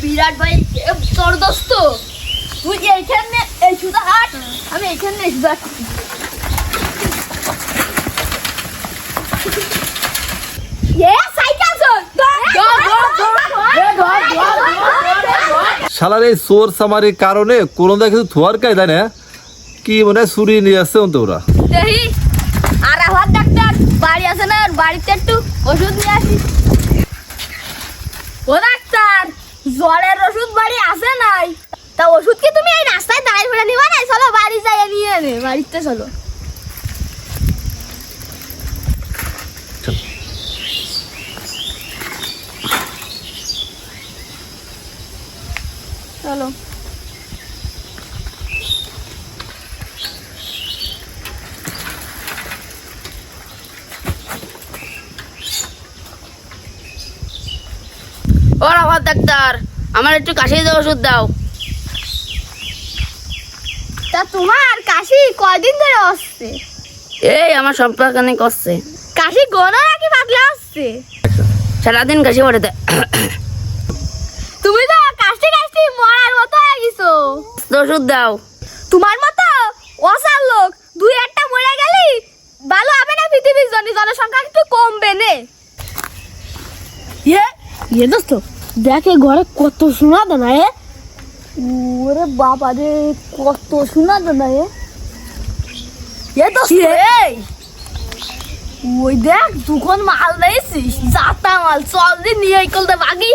বিরাট ভাই তুই এইখানে এই সুদা হাট আমি এইখানে এই শালার এই চোর সামারির কারণে কোনো দা কিছু থোয়ার কায়দা না কি মনে হয় চুরি নিয়ে আসছে তো ওরা দেহি আর আমার ডাক্তার বাড়ি আছে না বাড়িতে একটু ওষুধ নিয়ে আসি ও ডাক্তার জ্বরের ওষুধ বাড়ি আছে নাই তা ওষুধ কি তুমি এই রাস্তায় দাঁড়িয়ে ফেলে নিবা না? চলো, বাড়ি যাই নিয়ে নে বাড়িতে চলো। চলো। ও রাফাত ডাক্তার, আমার একটু কাশি ওষুধ দাও। তা তোমার কাশি কয়দিন ধরে আসছে এই আমার সম্পর্কানে করছে কাশি গোনা নাকি পাগলা আসছে সারাদিন কাশি পড়ে তুমি তো কাশতে কাশতে মরার মতো হয়ে গেছো। ওষুধ দাও। তোমার মতো অসার লোক দুই একটা মরে গেলি ভালো হবে না পৃথিবীর জন্য জনসংখ্যা একটু কমবে নে। ইয়ে ইয়ে দোস্ত দেখে ঘরে কত শোনা দানা এ। ওরে বাবা রে কত শোনা তো এ? এ তো এই! ওই দেখ দুখন মাল দিয়েছিস যাতা মাল চল দি নিয়ে কলতে কলতে বাগি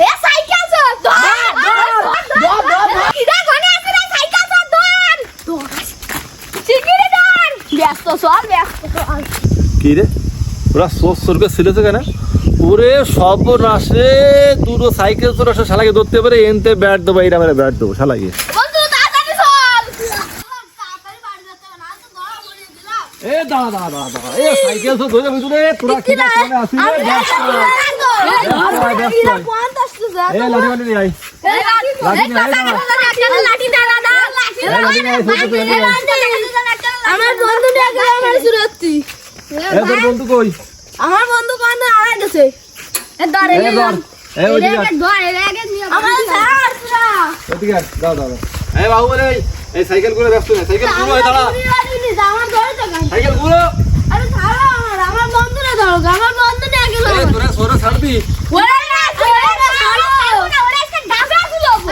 এ সাইকেল চল ধর ধর ধর কিরা কোনে আছে রে সাইকেল চল ধর শিগগিরই ধর ব্যস্ত চল ব্যস্ত। চল কি রে? ওরা সোর সোরকে ছিলেছে কেন? ওরে সর্বনাশে দুটো সাইকেল তোর শালাকে ধরতে পারে এনতে ব্যাট দেবো এইটা মেরে ব্যাট দেবো শালাকে। এ দাঁড়া দাঁড়া দাঁড়া দাঁড়া। এ সাইকেল তো ধরে ভিতরে তোরা কি না। কোনে আসি রে ব্যস্ত। এ লাঠি মাটি নিয়ে আই লাঠি নিয়ে আই দাঁড়া। লাঠি আই ছোট ছোট নিয়ে আই আমার বন্ধু দেখে আমার সুরত্তি এ তোর বন্ধু কই? আমার বন্ধু কান আড়াই গেছে এ ধরে এ ধর। এ ওদিকে আয়, আমার স্যার পুরা ওদিকে দাও দাও। এ বাবু রে এই সাইকেল ব্যস্ত না সাইকেলগুলো দাঁড়া। আমার ধরে তো গান সাইকেলগুলো আরে ছাড়ো আমার আমার বন্ধুরা ধরো আমার বন্ধু গেল। তোরা সরে ছাড়বি। ওরে না ছাড়ো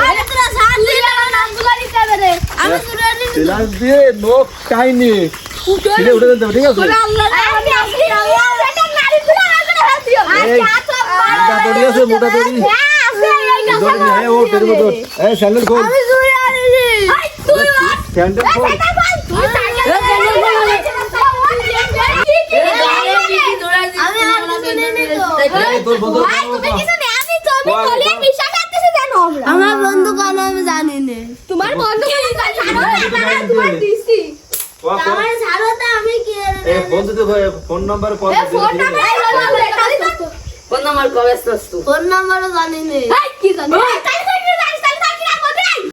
আরে তোরা ছাড় দিলে আমার নামগুলো নিতে পারে আমি সিলাস দিয়ে নোক টাইনি ছিঁড়ে উঠে ঠিক আছে মোটা দড়ি মোটা দড়ি ও টের মতো স্যান্ডেল খোল স্যান্ডেল খোল আমার বন্ধু কান আমি জানি না তোমার বন্ধু তোমার দিছি কল আমার ছাড়ো তো আমি কি এ phone phone number phone number কবে ফোন নাম্বারও জানি না কি জানি?